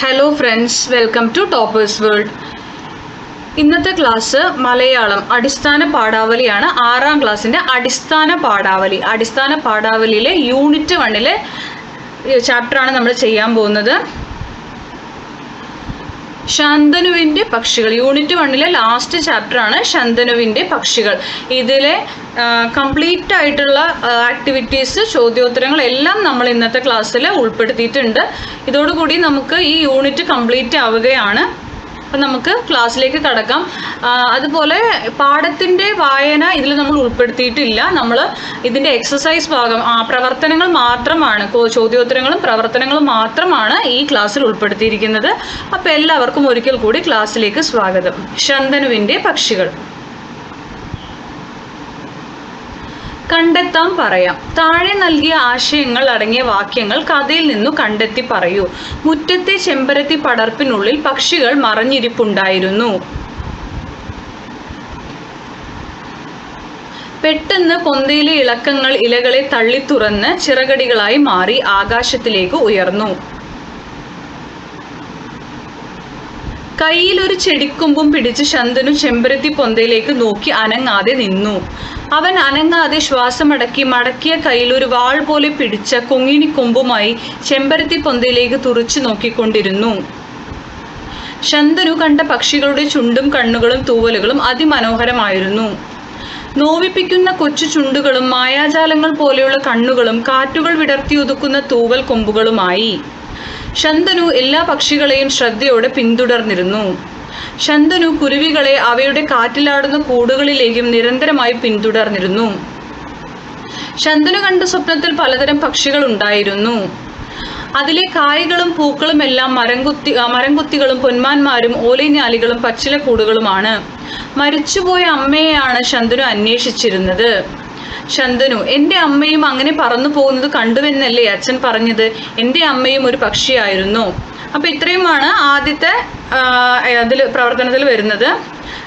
Hello friends welcome to toppers world ഇന്നത്തെ class Malayalam അടിസ്ഥാന പാഠാവലിയാണ്. ആറാം ക്ലാസ്സിന്റെ അടിസ്ഥാന പാഠാവലി. അടിസ്ഥാന പാഠാവലിയിലെ യൂണിറ്റ് വണ്ണിലെ ചാപ്റ്ററാണ് നമ്മൾ ചെയ്യാൻ പോകുന്നത്. ശന്തനുവിന്റെ പക്ഷികൾ. യൂണിറ്റ് വണ്ണിലെ ലാസ്റ്റ് ചാപ്റ്റർ ആണ് ശന്തനുവിന്റെ പക്ഷികൾ. ഇതിലെ കംപ്ലീറ്റ് ആയിട്ടുള്ള ആക്ടിവിറ്റീസ് ചോദ്യോത്തരങ്ങൾ എല്ലാം നമ്മൾ ഇന്നത്തെ ക്ലാസ്സിൽ ഉൾപ്പെടുത്തിയിട്ടുണ്ട്. ഇതോടുകൂടി നമുക്ക് ഈ യൂണിറ്റ് കംപ്ലീറ്റ് ആവുകയാണ്. അപ്പം നമുക്ക് ക്ലാസ്സിലേക്ക് കടക്കാം. അതുപോലെ പാഠത്തിന്റെ വായന ഇതിൽ നമ്മൾ ഉൾപ്പെടുത്തിയിട്ടില്ല. നമ്മൾ ഇതിന്റെ എക്സസൈസ് ഭാഗം പ്രവർത്തനങ്ങൾ മാത്രമാണ് ചോദ്യോത്തരങ്ങളും പ്രവർത്തനങ്ങളും മാത്രമാണ് ഈ ക്ലാസ്സിൽ ഉൾപ്പെടുത്തിയിരിക്കുന്നത്. അപ്പോൾ എല്ലാവർക്കും ഒരിക്കൽ കൂടി ക്ലാസ്സിലേക്ക് സ്വാഗതം. ശന്തനുവിന്റെ പക്ഷികൾ. കണ്ടെത്താൻ പറയാം. താഴെ നൽകിയ ആശയങ്ങൾ അടങ്ങിയ വാക്യങ്ങൾ കഥയിൽ നിന്നു കണ്ടെത്തി പറയൂ. മുറ്റത്തെ ചെമ്പരത്തി പടർപ്പിനുള്ളിൽ പക്ഷികൾ മറഞ്ഞിരിപ്പുണ്ടായിരുന്നു. പെട്ടെന്ന് പൊന്തയിലെ ഇളക്കങ്ങൾ ഇലകളെ തള്ളി തുറന്ന് ചിറകടികളായി മാറി ആകാശത്തിലേക്ക് ഉയർന്നു. കയ്യിൽ ഒരു ചെടിക്കൊമ്പും പിടിച്ച് ശന്തനു ചെമ്പരത്തി പൊന്തയിലേക്ക് നോക്കി അനങ്ങാതെ നിന്നു. അവൻ അനങ്ങാതെ ശ്വാസമടക്കി മടക്കിയ കയ്യിൽ ഒരു വാൾ പോലെ പിടിച്ച കൊങ്ങിണി കൊമ്പുമായി ചെമ്പരത്തി പൊന്തയിലേക്ക് തുറച്ചു നോക്കിക്കൊണ്ടിരുന്നു. ശന്തനു കണ്ട പക്ഷികളുടെ ചുണ്ടും കണ്ണുകളും തൂവലുകളും അതിമനോഹരമായിരുന്നു. നോവിപ്പിക്കുന്ന കൊച്ചു ചുണ്ടുകളും മായാജാലങ്ങൾ പോലെയുള്ള കണ്ണുകളും കാറ്റുകൾ വിടർത്തി ഒതുക്കുന്ന തൂവൽ കൊമ്പുകളുമായി. ശന്തനു എല്ലാ പക്ഷികളെയും ശ്രദ്ധയോടെ പിന്തുടർന്നിരുന്നു. ശന്തനു കുരുവികളെ അവയുടെ കാറ്റിലാടുന്ന കൂടുകളിലേക്കും നിരന്തരമായി പിന്തുടർന്നിരുന്നു. ശന്തനു കണ്ട സ്വപ്നത്തിൽ പലതരം പക്ഷികൾ ഉണ്ടായിരുന്നു. അതിലെ കായകളും പൂക്കളും എല്ലാം മരംകുത്തി മരംകുത്തികളും പൊന്മാന്മാരും ഓലൈഞ്ഞാലികളും പച്ചിലക്കൂടുകളുമാണ്. മരിച്ചുപോയ അമ്മയെയാണ് ശന്തനു അന്വേഷിച്ചിരുന്നത്. ശന്തനു എന്റെ അമ്മയും അങ്ങനെ പറന്നു പോകുന്നത് കണ്ടുവെന്നല്ലേ അച്ഛൻ പറഞ്ഞത്? എന്റെ അമ്മയും ഒരു പക്ഷിയായിരുന്നു. അപ്പൊ ഇത്രയുമാണ് ആദ്യത്തെ അതിൽ പ്രവർത്തനത്തിൽ വരുന്നത്.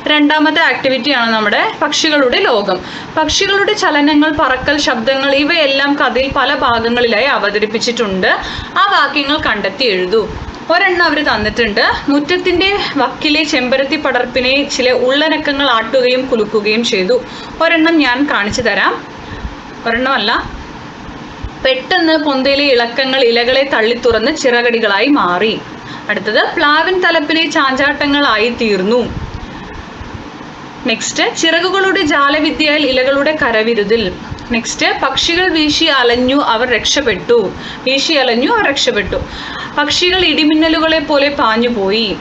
രണ്ടാമത്തെ ആക്ടിവിറ്റിയാണ് നമ്മുടെ പക്ഷികളുടെ ലോകം. പക്ഷികളുടെ ചലനങ്ങൾ പറക്കൽ ശബ്ദങ്ങൾ ഇവയെല്ലാം കഥയിൽ പല ഭാഗങ്ങളിലായി അവതരിപ്പിച്ചിട്ടുണ്ട്. ആ വാക്യങ്ങൾ കണ്ടെത്തി എഴുതൂ. ഒരെണ്ണം അവർ തന്നിട്ടുണ്ട്. മുറ്റത്തിന്റെ വക്കിലെ ചെമ്പരത്തി പടർപ്പിനെ ചില ഉള്ളനക്കങ്ങൾ ആട്ടുകയും കുലുക്കുകയും ചെയ്തു. ഒരെണ്ണം ഞാൻ കാണിച്ചു തരാം. ഒരെണ്ണമല്ല. പെട്ടെന്ന് പൊന്തയിലെ ഇളക്കങ്ങൾ ഇലകളെ തള്ളി തുറന്ന് ചിറകടികളായി മാറി. അടുത്തത് പ്ലാവിൻ തലപ്പിലെ ചാഞ്ചാട്ടങ്ങളായി തീർന്നു. നെക്സ്റ്റ് ചിറകുകളുടെ ജാലവിദ്യയിൽ ഇലകളുടെ കരവിരുതിൽ. നെക്സ്റ്റ് പക്ഷികൾ വീശി അലഞ്ഞു അവർ രക്ഷപ്പെട്ടു. വീശി അലഞ്ഞു അവർ രക്ഷപ്പെട്ടു. പക്ഷികൾ ഇടിമിന്നലുകളെ പോലെ പാഞ്ഞുപോയി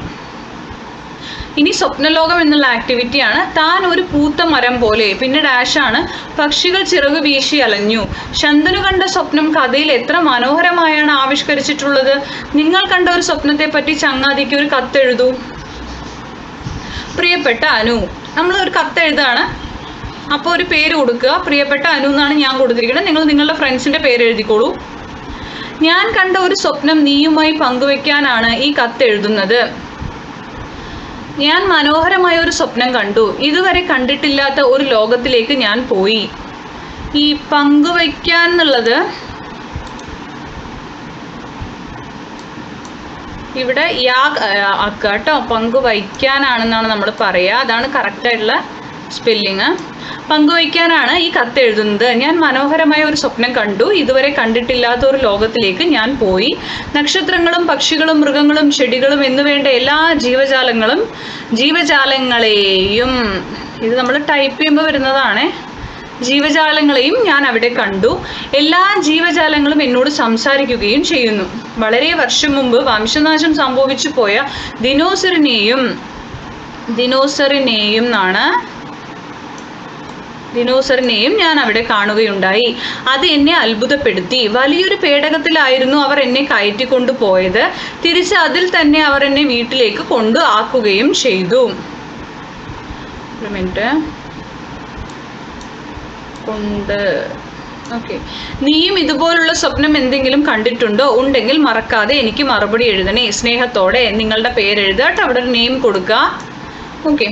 ഇനി സ്വപ്നലോകം എന്നുള്ള ആക്ടിവിറ്റിയാണ് താൻ ഒരു പൂത്ത മരം പോലെ പിന്നെ ഡാഷാണ് പക്ഷികൾ ചിറക് വീശി അലഞ്ഞു. ശന്തനു കണ്ട സ്വപ്നം കഥയിൽ എത്ര മനോഹരമായാണ് ആവിഷ്കരിച്ചിട്ടുള്ളത്. നിങ്ങൾ കണ്ട ഒരു സ്വപ്നത്തെ പറ്റി ചങ്ങാതിക്ക് ഒരു കത്തെഴുതൂ. പ്രിയപ്പെട്ട അനു നമ്മൾ ഒരു കത്ത് എഴുതാണ് അപ്പോൾ ഒരു പേര് കൊടുക്കുക. പ്രിയപ്പെട്ട അനു എന്നാണ് ഞാൻ കൊടുത്തിരിക്കുന്നത്. നിങ്ങൾ നിങ്ങളുടെ ഫ്രണ്ട്സിന്റെ പേര് എഴുതിക്കോളൂ. ഞാൻ കണ്ട ഒരു സ്വപ്നം നീയുമായി പങ്കുവെക്കാനാണ് ഈ കത്ത് എഴുതുന്നത്. ഞാൻ മനോഹരമായ ഒരു സ്വപ്നം കണ്ടു. ഇതുവരെ കണ്ടിട്ടില്ലാത്ത ഒരു ലോകത്തിലേക്ക് ഞാൻ പോയി. ഈ പങ്കുവയ്ക്കാൻ എന്നുള്ളത് ഇവിടെ യാ ആക്കുക കേട്ടോ പങ്കുവയ്ക്കാനാണെന്നാണ് നമ്മൾ പറയുക. അതാണ് കറക്റ്റായിട്ടുള്ള സ്പെല്ലിങ് പങ്കുവയ്ക്കാനാണ് ഈ കത്ത് എഴുതുന്നത്. ഞാൻ മനോഹരമായ ഒരു സ്വപ്നം കണ്ടു. ഇതുവരെ കണ്ടിട്ടില്ലാത്ത ഒരു ലോകത്തിലേക്ക് ഞാൻ പോയി. നക്ഷത്രങ്ങളും പക്ഷികളും മൃഗങ്ങളും ചെടികളും എന്നുവേണ്ട എല്ലാ ജീവജാലങ്ങളും ജീവജാലങ്ങളെയും ഇത് നമ്മൾ ടൈപ്പ് ചെയ്യുമ്പോൾ വരുന്നതാണ്. ജീവജാലങ്ങളെയും ഞാൻ അവിടെ കണ്ടു. എല്ലാ ജീവജാലങ്ങളും എന്നോട് സംസാരിക്കുകയും ചെയ്യുന്നു. വളരെ വർഷം മുമ്പ് വംശനാശം സംഭവിച്ചു പോയ ദിനോസറിനെയും ദിനോസറിനെയും എന്നാണ് ദിനോസറിനെയും ഞാൻ അവിടെ കാണുകയുണ്ടായി. അത് എന്നെ അത്ഭുതപ്പെടുത്തി. വലിയൊരു പേടകത്തിലായിരുന്നു അവർ എന്നെ കയറ്റിക്കൊണ്ടു പോയത്. തിരിച്ച് അതിൽ തന്നെ അവർ എന്നെ വീട്ടിലേക്ക് കൊണ്ടു ആക്കുകയും ചെയ്തു. ഒരു മിനിറ്റ്. കൊണ്ട്. ഓക്കെ. നീയും ഇതുപോലുള്ള സ്വപ്നം എന്തെങ്കിലും കണ്ടിട്ടുണ്ടോ? ഉണ്ടെങ്കിൽ മറക്കാതെ എനിക്ക് മറുപടി എഴുതണേ. സ്നേഹത്തോടെ നിങ്ങളുടെ പേരെഴുതാട്ടോ അവിടെ നെയിം കൊടുക്കുക. ഓക്കെ.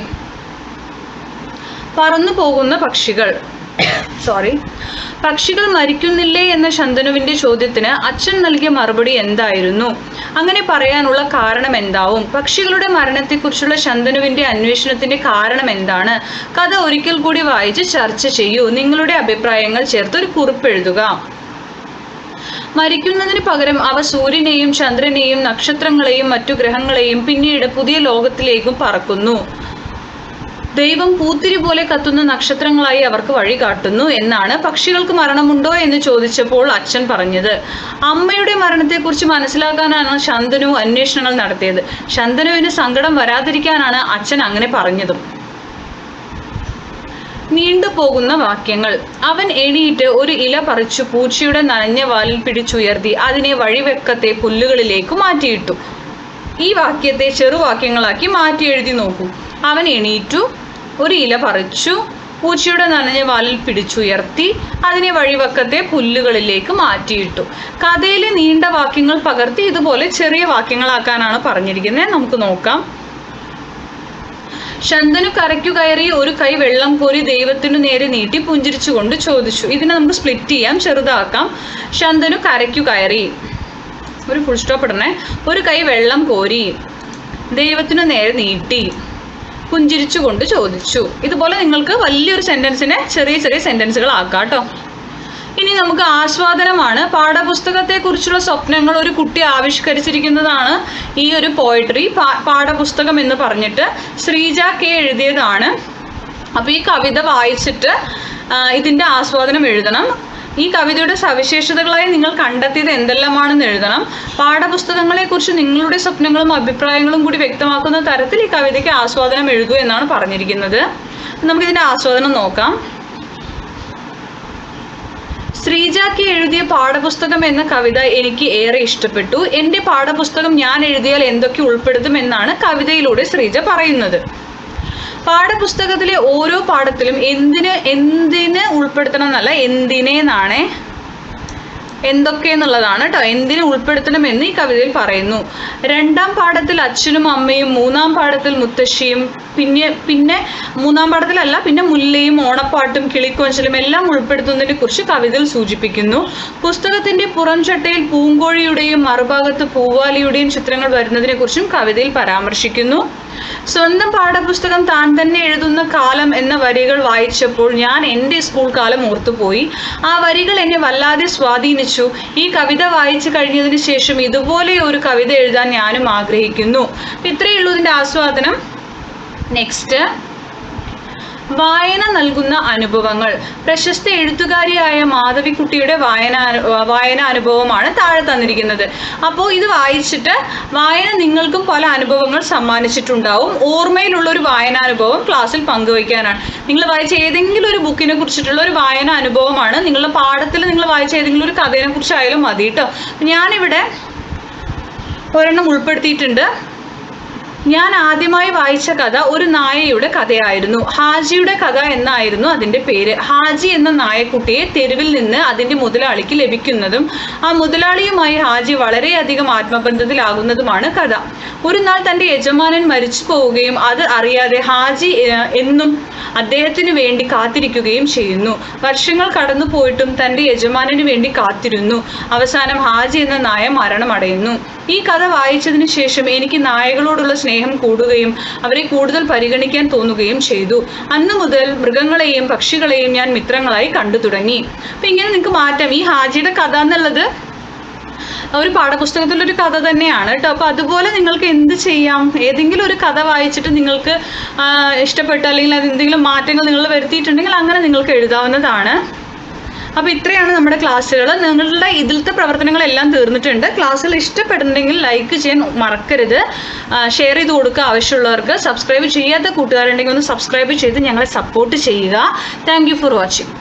പറന്നു പോകുന്ന പക്ഷികൾ. സോറി പക്ഷികൾ മരിക്കുന്നില്ലേ എന്ന ശന്തനുവിന്റെ ചോദ്യത്തിന് അച്ഛൻ നൽകിയ മറുപടി എന്തായിരുന്നു? അങ്ങനെ പറയാനുള്ള കാരണം എന്താവും? പക്ഷികളുടെ മരണത്തെക്കുറിച്ചുള്ള ശന്തനുവിന്റെ അന്വേഷണത്തിന്റെ കാരണം എന്താണ്? കഥ ഒരിക്കൽ കൂടി വായിച്ച് ചർച്ച ചെയ്യൂ. നിങ്ങളുടെ അഭിപ്രായങ്ങൾ ചേർത്ത് ഒരു കുറിപ്പ് എഴുതുക. മരിക്കുന്നതിന് പകരം അവ സൂര്യനെയും ചന്ദ്രനെയും നക്ഷത്രങ്ങളെയും മറ്റു ഗ്രഹങ്ങളെയും പിന്നീട് പുതിയ ലോകത്തിലേക്കും പറക്കുന്നു. ദൈവം പൂത്തിരി പോലെ കത്തുന്ന നക്ഷത്രങ്ങളായി അവർക്ക് വഴി കാട്ടുന്നു എന്നാണ് പക്ഷികൾക്ക് മരണമുണ്ടോ എന്ന് ചോദിച്ചപ്പോൾ അച്ഛൻ പറഞ്ഞത്. അമ്മയുടെ മരണത്തെക്കുറിച്ച് മനസ്സിലാക്കാനാണ് ശന്തനു അന്വേഷണങ്ങൾ നടത്തിയത്. ശന്തനുവിന് സങ്കടം വരാതിരിക്കാനാണ് അച്ഛൻ അങ്ങനെ പറഞ്ഞതും. നീണ്ടുപോകുന്ന വാക്യങ്ങൾ. അവൻ എണീറ്റ് ഒരു ഇല പറിച്ചു പൂച്ചയുടെ നനഞ്ഞ വാലിൽ പിടിച്ചുയർത്തി അതിനെ വഴിവെക്കത്തെ പുല്ലുകളിലേക്ക് മാറ്റിയിട്ടു. ഈ വാക്യത്തെ ചെറുവാക്യങ്ങളാക്കി മാറ്റി എഴുതി നോക്കൂ. അവൻ എണീറ്റു ഒരു ഇല പറിച്ചു. പൂച്ചയുടെ നനഞ്ഞ വാലിൽ പിടിച്ചുയർത്തി അതിനെ വഴിവക്കത്തെ പുല്ലുകളിലേക്ക് മാറ്റിയിട്ടു. കഥയിലെ നീണ്ട വാക്യങ്ങൾ പകർത്തി ഇതുപോലെ ചെറിയ വാക്യങ്ങളാക്കാനാണ് പറഞ്ഞിരിക്കുന്നത്. നമുക്ക് നോക്കാം. ശന്തനു കരയ്ക്കു കയറി ഒരു കൈ വെള്ളം കോരി ദൈവത്തിനു നേരെ നീട്ടി പുഞ്ചിരിച്ചുകൊണ്ട് ചോദിച്ചു. ഇതിനെ നമുക്ക് സ്പ്ലിറ്റ് ചെയ്യാം ചെറുതാക്കാം. ശന്തനു കരയ്ക്കു കയറി. ഒരു ഫുൾ സ്റ്റോപ്പ് ഇടണേ. ഒരു കൈ വെള്ളം കോരി ദൈവത്തിനു നേരെ നീട്ടി. പുഞ്ചിരിച്ചുകൊണ്ട് ചോദിച്ചു. ഇതുപോലെ നിങ്ങൾക്ക് വലിയൊരു സെന്റൻസിനെ ചെറിയ ചെറിയ സെന്റൻസുകൾ ആക്കാം കേട്ടോ ഇനി നമുക്ക് ആസ്വാദനമാണ്. പാഠപുസ്തകത്തെക്കുറിച്ചുള്ള സ്വപ്നങ്ങൾ ഒരു കുട്ടി ആവിഷ്കരിച്ചിരിക്കുന്നതാണ് ഈ ഒരു പോയട്രി പാഠപുസ്തകം എന്ന് പറഞ്ഞിട്ട് ശ്രീജ കെ എഴുതിയതാണ്. അപ്പോൾ ഈ കവിത വായിച്ചിട്ട് ഇതിന്റെ ആസ്വാദനം എഴുതണം. ഈ കവിതയുടെ സവിശേഷതകളായി നിങ്ങൾ കണ്ടെത്തിയത് എന്തെല്ലാമാണെന്ന് എഴുതണം. പാഠപുസ്തകങ്ങളെ കുറിച്ച് നിങ്ങളുടെ സ്വപ്നങ്ങളും അഭിപ്രായങ്ങളും കൂടി വ്യക്തമാക്കുന്ന തരത്തിൽ ഈ കവിതയ്ക്ക് ആസ്വാദനം എഴുതൂ എന്നാണ് പറഞ്ഞിരിക്കുന്നത്. നമുക്കിതിന്റെ ആസ്വാദനം നോക്കാം. ശ്രീജാക്ക് എഴുതിയ പാഠപുസ്തകം എന്ന കവിത എനിക്ക് ഏറെ ഇഷ്ടപ്പെട്ടു. എന്റെ പാഠപുസ്തകം ഞാൻ എഴുതിയാൽ എന്തൊക്കെ ഉൾപ്പെടുത്തും എന്നാണ് കവിതയിലൂടെ ശ്രീജ പറയുന്നത്. പാഠപുസ്തകത്തിലെ ഓരോ പാഠത്തിലും എന്തിന് എന്തിന് ഉൾപ്പെടുത്തണം എന്നല്ല എന്തിനേന്നാണേ എന്തൊക്കെ എന്നുള്ളതാണ് കേട്ടോ എന്തിനെ ഉൾപ്പെടുത്തണമെന്ന് ഈ കവിതയിൽ പറയുന്നു. രണ്ടാം പാഠത്തിൽ അച്ഛനും അമ്മയും മൂന്നാം പാഠത്തിൽ മുത്തശ്ശിയും പിന്നെ പിന്നെ മൂന്നാം പാഠത്തിലല്ല പിന്നെ മുല്ലയും ഓണപ്പാട്ടും കിളിക്കൊഞ്ചലും എല്ലാം ഉൾപ്പെടുത്തുന്നതിനെ കുറിച്ച് കവിതയിൽ സൂചിപ്പിക്കുന്നു. പുസ്തകത്തിന്റെ പുറംചട്ടയിൽ പൂങ്കോഴിയുടെയും മറുഭാഗത്ത് പൂവാലിയുടെയും ചിത്രങ്ങൾ വരുന്നതിനെ കുറിച്ചും കവിതയിൽ പരാമർശിക്കുന്നു. സ്വന്തം പാഠപുസ്തകം താൻ തന്നെ എഴുതുന്ന കാലം എന്ന വരികൾ വായിച്ചപ്പോൾ ഞാൻ എന്റെ സ്കൂൾ കാലം ഓർത്തുപോയി. ആ വരികൾ എന്നെ വല്ലാതെ സ്വാധീനിച്ചു. ഈ കവിത വായിച്ചു കഴിഞ്ഞതിന് ശേഷം ഇതുപോലെ ഒരു കവിത എഴുതാൻ ഞാനും ആഗ്രഹിക്കുന്നു. ഇത്രയേ ഉള്ളൂ ഇതിന്റെ ആസ്വാദനം. നെക്സ്റ്റ് വായന നൽകുന്ന അനുഭവങ്ങൾ. പ്രശസ്ത എഴുത്തുകാരിയായ മാധവിക്കുട്ടിയുടെ വായന വായന അനുഭവമാണ് താഴെ തന്നിരിക്കുന്നത്. അപ്പോൾ ഇത് വായിച്ചിട്ട് വായന നിങ്ങൾക്കും പല അനുഭവങ്ങൾ സമ്മാനിച്ചിട്ടുണ്ടാവും. ഓർമ്മയിലുള്ള ഒരു വായനാനുഭവം ക്ലാസ്സിൽ പങ്കുവയ്ക്കാനാണ്. നിങ്ങൾ വായിച്ച ഏതെങ്കിലും ഒരു ബുക്കിനെ കുറിച്ചിട്ടുള്ള ഒരു വായന അനുഭവമാണ്. നിങ്ങളുടെ പാഠത്തിൽ നിങ്ങൾ വായിച്ച ഏതെങ്കിലും ഒരു കഥയെ കുറിച്ചായാലും മതി കേട്ടോ ഞാനിവിടെ ഒരെണ്ണം ഉൾപ്പെടുത്തിയിട്ടുണ്ട്. ഞാൻ ആദ്യമായി വായിച്ച കഥ ഒരു നായയുടെ കഥയായിരുന്നു. ഹാജിയുടെ കഥ എന്നായിരുന്നു അതിന്റെ പേര്. ഹാജി എന്ന നായക്കുട്ടിയെ തെരുവിൽ നിന്ന് അതിന്റെ മുതലാളിക്ക് ലഭിക്കുന്നതും ആ മുതലാളിയുമായി ഹാജി വളരെയധികം ആത്മബന്ധത്തിലാകുന്നതുമാണ് കഥ. ഒരു നാൾ തന്റെ യജമാനൻ മരിച്ചു പോവുകയും അത് അറിയാതെ ഹാജി എന്നും അദ്ദേഹത്തിന് വേണ്ടി കാത്തിരിക്കുകയും ചെയ്യുന്നു. വർഷങ്ങൾ കടന്നു പോയിട്ടും തന്റെ യജമാനന് വേണ്ടി കാത്തിരുന്നു. അവസാനം ഹാജി എന്ന നായ മരണമടയുന്നു. ഈ കഥ വായിച്ചതിന് ശേഷം എനിക്ക് നായകളോടുള്ള സ്നേഹം കൂടുകയും അവരെ കൂടുതൽ പരിഗണിക്കാൻ തോന്നുകയും ചെയ്തു. അന്ന് മുതൽ മൃഗങ്ങളെയും പക്ഷികളെയും ഞാൻ മിത്രങ്ങളായി കണ്ടു തുടങ്ങി. അപ്പം ഇങ്ങനെ നിങ്ങൾക്ക് മാറ്റം. ഈ ഹാജിയുടെ കഥ എന്നുള്ളത് ഒരു പാഠപുസ്തകത്തിലൊരു കഥ തന്നെയാണ് കേട്ടോ. അപ്പോൾ അതുപോലെ നിങ്ങൾക്ക് എന്ത് ചെയ്യാം? ഏതെങ്കിലും ഒരു കഥ വായിച്ചിട്ട് നിങ്ങൾക്ക് ഇഷ്ടപ്പെട്ട അല്ലെങ്കിൽ അത് എന്തെങ്കിലും മാറ്റങ്ങൾ നിങ്ങൾ വരുത്തിയിട്ടുണ്ടെങ്കിൽ അങ്ങനെ നിങ്ങൾക്ക് എഴുതാവുന്നതാണ്. അപ്പോൾ ഇത്രയാണ് നമ്മുടെ ക്ലാസ്സുകൾ നിങ്ങളുടെ ഇതിലത്തെ പ്രവർത്തനങ്ങളെല്ലാം തീർന്നിട്ടുണ്ട്. ക്ലാസ്സുകൾ ഇഷ്ടപ്പെടുന്നുണ്ടെങ്കിൽ ലൈക്ക് ചെയ്യാൻ മറക്കരുത്. ഷെയർ ചെയ്ത് കൊടുക്കുക ആവശ്യമുള്ളവർക്ക്. സബ്സ്ക്രൈബ് ചെയ്യാത്ത കൂട്ടുകാരുണ്ടെങ്കിൽ ഒന്ന് സബ്സ്ക്രൈബ് ചെയ്ത് ഞങ്ങളെ സപ്പോർട്ട് ചെയ്യുക. Thank for watching